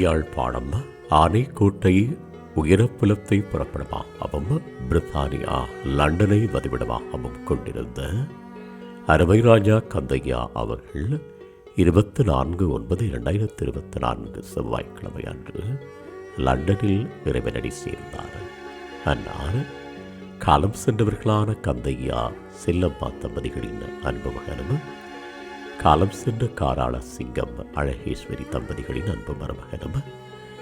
யாழ்ப்பாணம் ஆனைக்கோட்டை உயரப்புலத்தை புறப்படமாகவும் பிரித்தானியா லண்டனை வதிவிடமாகவும் கொண்டிருந்த அரவைராஜா கந்தையா அவர்கள் இருபத்தி நான்கு ஒன்பது இரண்டாயிரத்தி இருபத்தி நான்கு செவ்வாய்க்கிழமை அன்று லண்டனில் இறைவனடி சேர்ந்தார். அன்னார் காலம் சென்றவர்களான கந்தையா செல்லம்மா தம்பதிகளின் அன்பு மகனும் காலம் சென்ற காராள சிங்கம் அழகேஸ்வரி தம்பதிகளின் அன்பு மருமகனும்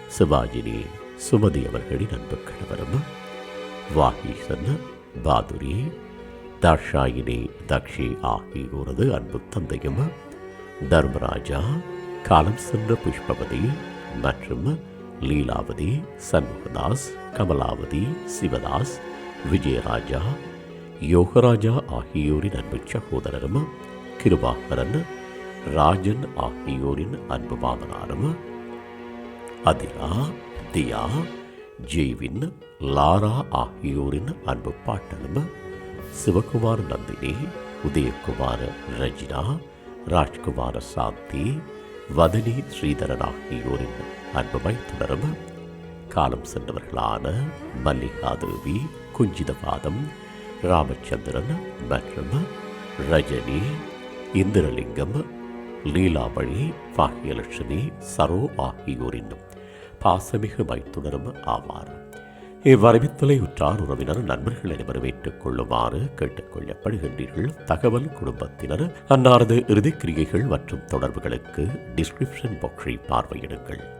சிவாஜினி சுமதி அவர்களின் அன்பு கணவரும் வாகீசன் பாதுரி தாஷாயினி தக்ஷி ஆகியோரது அன்பு தந்தையும் தர்மராஜா காலம் சென்ற புஷ்பவதி மற்றும் லீலாவதி சண்முகதாஸ் கமலாவதி சிவதாஸ் விஜயராஜா யோகராஜா ஆகியோரின் அன்பு சகோதரரும் கிருபாகரன் ராஜன் ஆகியோரின் அன்பு மாமனாரும் அதிலா தியா ஜெய்வின் லாரா ஆகியோரின் அன்பு பாட்டனும் சிவகுமார் நந்தினி உதயகுமார் ரஜினா ராஜ்குமார சாந்தி வதனி ஸ்ரீதரன் ஆகியோரின் அன்பு மைத்துனரும் காலம் சென்றவர்களான மல்லிகாதேவி குஞ்சிதபாதம் ராமச்சந்திரன் மற்றும் ரஜினி இந்திரலிங்கம் லீலாமணி பாகியலட்சுமி சரோ ஆகியோரின் பாசமிகு மைத்துணரும் ஆவார். இவ்வரவித்துலை உற்றார் உறவினர் நண்பர்கள் அனைவரும் ஏற்றுக் கொள்ளுமாறு கேட்டுக்கொள்ளப்படுகின்றீர்கள். தகவல் குடும்பத்தினர் அன்னாரது இறுதிக் கிரியைகள் மற்றும் தொடர்புகளுக்கு டிஸ்கிரிப்ஷன் பாக்ஸை பார்வையிடுங்கள்.